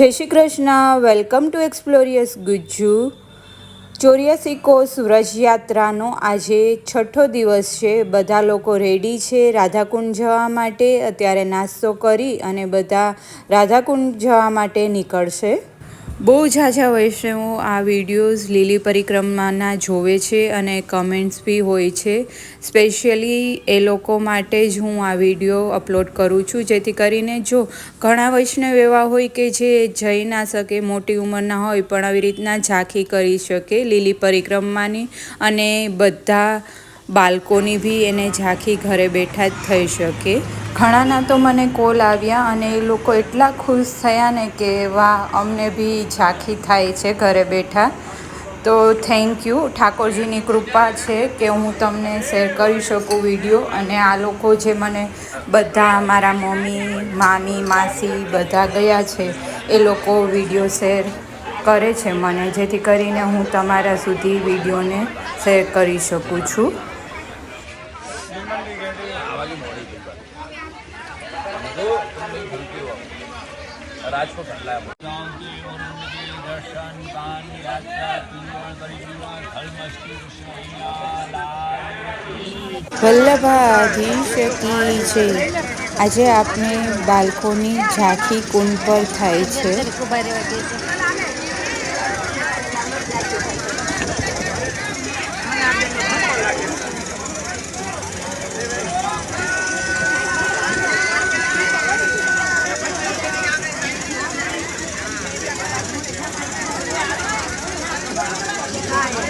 જય Shri Krishna. Welcome to Explorious Gujju. ચોર્યાસી કોષ વ્રજયાત્રાનો આજે છઠ્ઠો દિવસ છે. બધા લોકો રેડી છે રાધાકુંડ જવા માટે. અત્યારે નાસ્તો કરી અને બધા રાધાકુંડ જવા માટે નીકળશે. બહુ ઝાઝા વૈષ્ણવો આ વિડીયોઝ લીલી પરિક્રમાના જોવે છે અને કમેન્ટ્સ બી હોય છે. સ્પેશિયલી એ લોકો માટે જ હું આ વીડિયો અપલોડ કરું છું. જેથી કરીને જો ઘણા વૈષ્ણવ એવા હોય કે જે જઈ ના શકે, મોટી ઉંમરના હોય, પણ આવી રીતના ઝાંખી કરી શકે લીલી પરિક્રમાની અને બધા બાળકોની બી એને ઝાંખી ઘરે બેઠા જ થઈ શકે. ઘણાના તો મને કોલ આવ્યા અને એ લોકો એટલા ખુશ થયા ને કે વાહ, અમને બી ઝાંખી થાય છે ઘરે બેઠા. તો થેન્ક યુ ઠાકોરજીની કૃપા છે કે હું તમને શેર કરી શકું વીડિયો અને આ લોકો જે મને બધા મારા મમ્મી, મામી, માસી બધા ગયા છે, એ લોકો વીડિયો શેર કરે છે મને, જેથી કરીને હું તમારા સુધી વિડીયોને શેર કરી શકું છું. રાજકોટ કી છે. આજે આપણે બાળકોની ઝાંખી કુંડ પર થાય છે. અને આ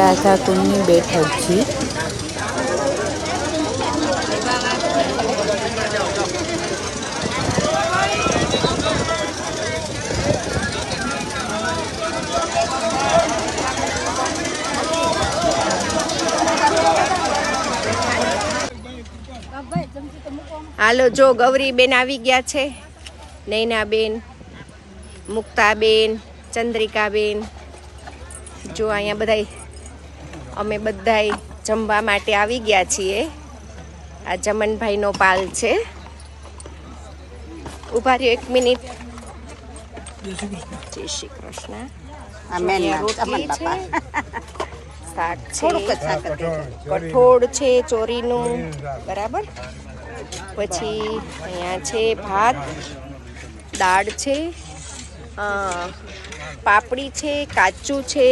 રાધા કુંડની બેઠક છે. હાલો, જો ગૌરીબેન આવી ગયા છે. નૈનાબેન, મુક્તાબેન, ચંદ્રિકાબેન. જો અહીંયા બધાય અમે બધાય જમવા માટે આવી ગયા છીએ. આ જમનભાઈનો પાલ છે. ઊભા રહ્યો એક મિનિટ. જય શ્રી કૃષ્ણ. રોટલી છે. શાક છે. કઠોળ છે ચોરીનું. બરાબર? પછી અહીંયા છે ભાત દાળ છે પાપડી છે કાચું છે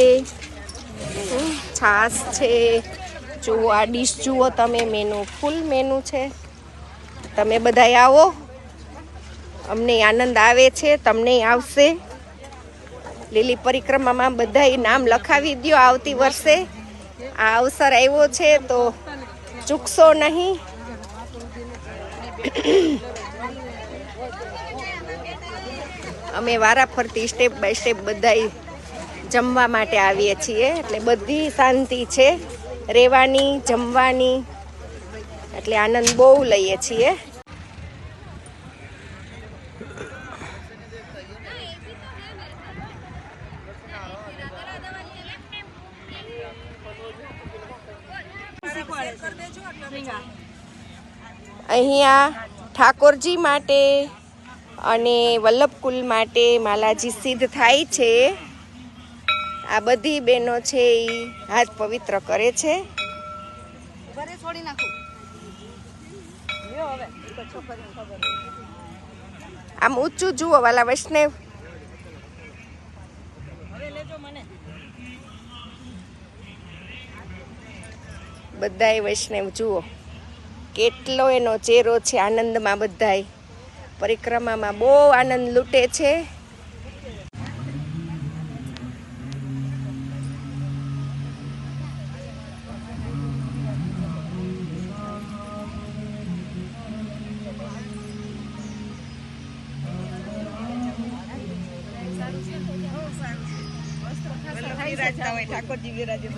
છાશ છે, જુઓ આ ડીશ જુઓ તમે મેનુ ફૂલ મેનુ છે. તમે બધાય આવો. અમને આનંદ આવે છે, તમને આવશે. લીલી પરિક્રમામાં બધાય નામ લખાવી દ્યો આવતી વર્ષે. આ અવસર આવ્યો છે, તો ચૂકશો નહીં. અમે વારા ફરતી સ્ટેપ બાય સ્ટેપ બધાય જમવા માટે આવીએ છીએ. એટલે બધી શાંતિ છે. રહેવાની, જમવાની. એટલે આનંદ બહુ લઈએ છીએ. અહીંયા ઠાકોરજી માટે અને વલ્લભકુલ માટે માલાજી સિદ્ધ થાય છે. આ બધી બહેનો છે એ હાથ પવિત્ર કરે છે. આમ ઊંચું જુઓ વાલા વૈષ્ણવ. બધાય વૈષ્ણવ જુઓ. કેટલો એનો ચહેરો છે આનંદમાં બધાય. પરિક્રમામાં બહુ આનંદ લૂંટે છે. ಯುವರಾಜು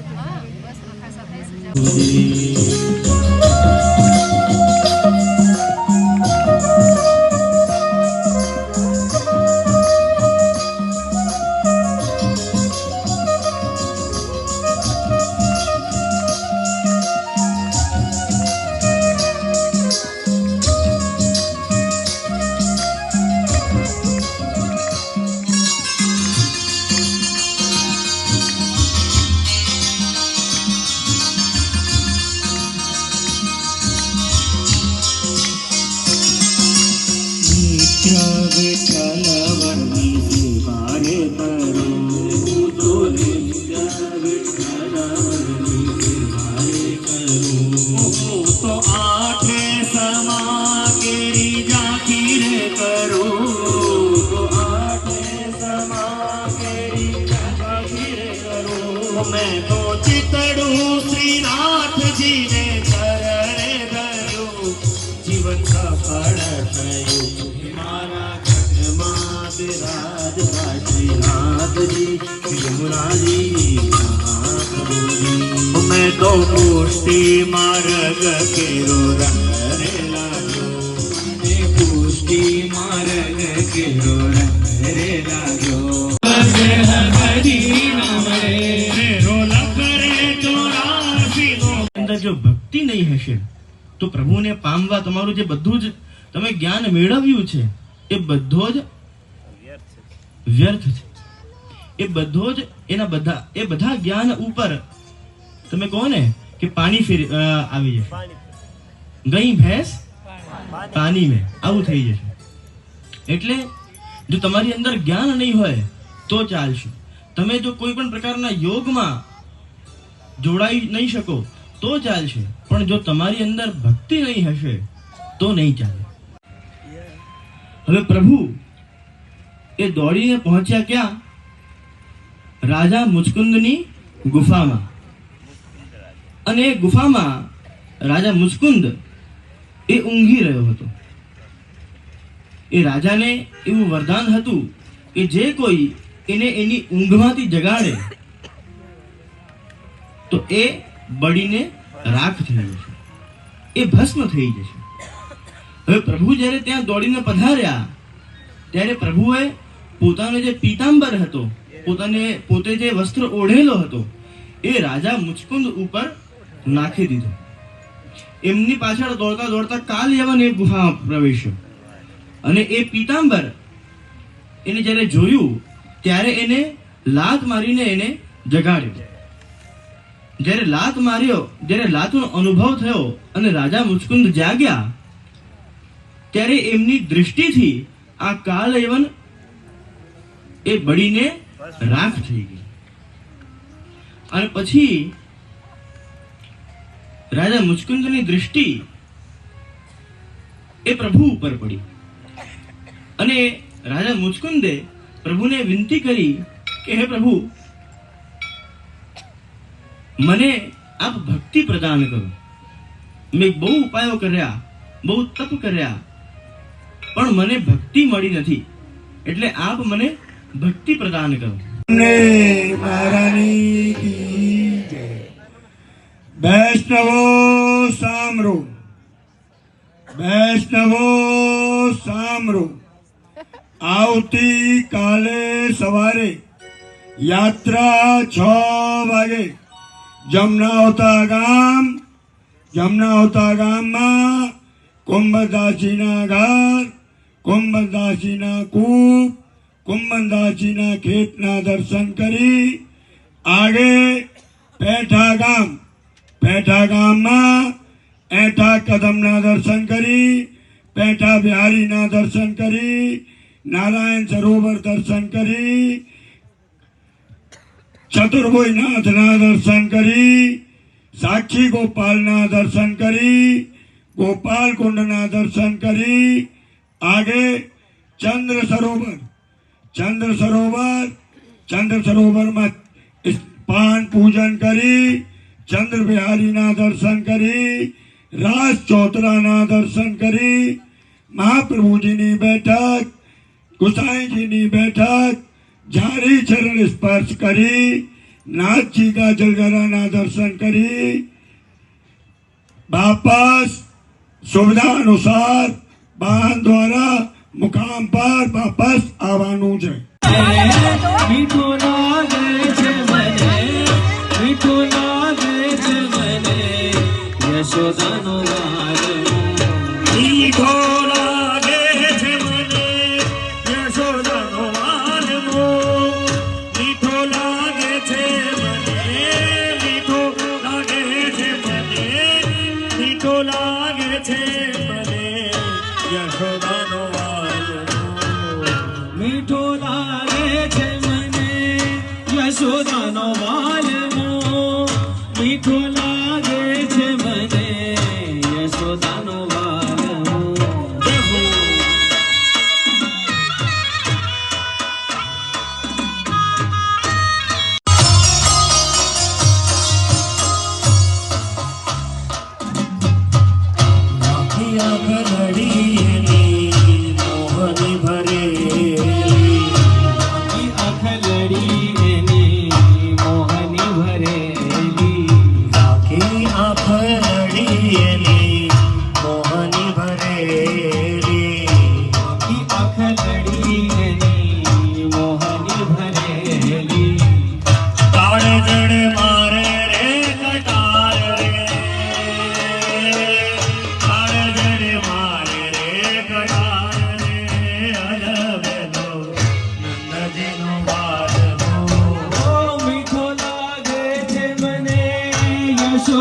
मैं तो चितड़ू श्रीनाथ जी ने चरण धरू। जीवन का पड़त हमारा खटमात राज जी। यमुना तो पुष्टि मार्ग के रोरने लागो। पुष्टि मार्ग के रोरने लागो। તો પ્રભુને પામવા તમારું જે બધું જ તમે જ્ઞાન મેળવ્યું છે એ બધો જ વ્યર્થ છે. એ બધો જ એના બધા એ બધા જ્ઞાન ઉપર તમે કહો ને કે પાણી ફેરી આવી જશે. ગઈ ભેંસ પાણી મેં આવું થઈ જશે. એટલે જો તમારી અંદર જ્ઞાન નહીં હોય તો ચાલશે. તમે જો કોઈ પણ પ્રકારના યોગમાં જોડાઈ નહીં શકો તો ચાલશે. પણ જો તમારી અંદર ભક્તિ નહીં હશે, તો નહીં ચાલે. હવે પ્રભુ, એ દોડીને પહોંચ્યા ક્યાં? રાજા મુચકુંદની ગુફામાં. અને એ ગુફામાં રાજા મુચકુંદ એ ઊંઘી રહ્યો હતો. એ રાજાને એવું વરદાન હતું કે જે કોઈ એને એની ઊંઘમાંથી જગાડે, તો એ બળીને રાખ થઈ જશે એ ભસ્મ થઈ જશે. હવે પ્રભુ જ્યારે ત્યાં દોડીને પધાર્યા, ત્યારે પ્રભુએ પોતાનો જે પીતાંબર હતો, પોતાને પોતે જે વસ્ત્ર ઓઢેલો હતો, એ રાજા મુચકુંદ ઉપર નાખી દીધો. એમની પાછળ દોડતા દોડતા કાલ યવન એ ગુફામાં પ્રવેશ્યો. અને એ પીતાંબર એને જ્યારે જોયું, ત્યારે એને લાત મારીને એને જગાડ્યો. જ્યારે લાત માર્યો, જ્યારે લાતનો અનુભવ થયો અને રાજા મુચકુંદ જાગ્યા, ત્યારે એમની દૃષ્ટિથી આ કાલ યવન એ બળીને રાખ થઈ ગઈ. અને પછી રાજા મુચકુંદની દૃષ્ટિ એ પ્રભુ ઉપર પડી. અને રાજા મુચકુંદે પ્રભુને વિનંતી કરી કે, હે પ્રભુ મને આપ ભક્તિ પ્રદાન કરો. મેં બહુ ઉપાયો કર્યા, બહુ તપ કર્યા, પણ મને ભક્તિ મળી નથી. એટલે આપ મને ભક્તિ પ્રદાન કરો. વૈષ્ણવો સામરો વૈષ્ણવો સામરો આવતી કાલે સવારે યાત્રા છ વાગે જમનાવતા ગામ જમનાવતા ગામમાં કુંભદાસીના ઘર કુંભદાસીના કૂપ કુંભદાસીના ખેતના દર્શન કરી આગે પેઠા ગામ પેઠા ગામમાં એઠા કદમના દર્શન કરી પેઠા બિહારીના દર્શન કરી નારાયણ સરોવર દર્શન કરી ચતુર્ભુજનાથના દર્શન કરી, સાક્ષી ગોપાલના દર્શન કરી, ગોપાલ કુંડના દર્શન કરી, આગે ચંદ્ર સરોવર ચંદ્ર સરોવર, ચંદ્ર સરોવરમાં પાન પૂજન કરી, ચંદ્ર બિહારીના દર્શન કરી, રાજ ચોતરાના દર્શન કરી, મહાપ્રભુજીની બેઠક, ગુસાઈજીની બેઠક જારી ચરણ સ્પર્શ કરી નાથજી કા જલગરાના દર્શન કરી વાપસ સુવિધા અનુસાર વાહન દ્વારા મુકામ પર વાપસ આવવાનું છે મીઠું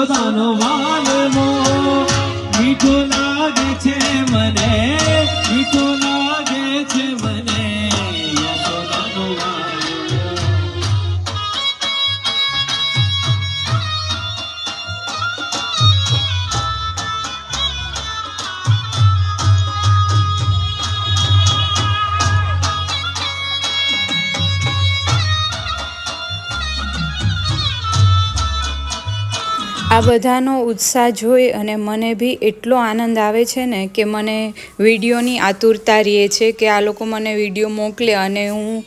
યશોદાનો વાલમો મીઠું લાગે છે મને મીઠું લાગે છે મને. આ બધાનો ઉત્સાહ જોઈ અને મને બી એટલો આનંદ આવે છે ને કે મને વિડીયોની આતુરતા રહે છે કે આ લોકો મને વીડિયો મોકલે અને હું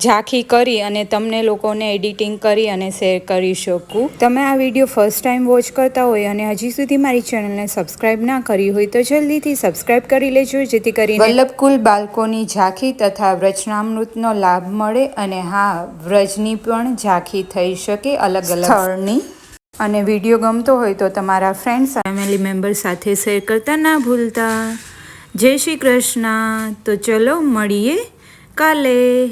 ઝાંખી કરી અને તમને લોકોને એડિટિંગ કરી અને શેર કરી શકું. તમે આ વીડિયો ફર્સ્ટ ટાઈમ વોચ કરતા હોય અને હજી સુધી મારી ચેનલને સબસ્ક્રાઇબ ના કરી હોય તો જલ્દીથી સબસ્ક્રાઇબ કરી લેજો જેથી કરીને વલ્લભકુલ બાળકોની ઝાંખી તથા વ્રજનામૃતનો લાભ મળે અને હા વ્રજની પણ ઝાંખી થઈ શકે અલગ અલગ સ્થળની અને વીડિયો ગમતો હોય તો તમારા ફ્રેન્ડ્સ ફેમિલી મેમ્બર સાથે શેર કરતા ના ભૂલતા. જય શ્રી કૃષ્ણ. તો ચલો મળીએ કાલે.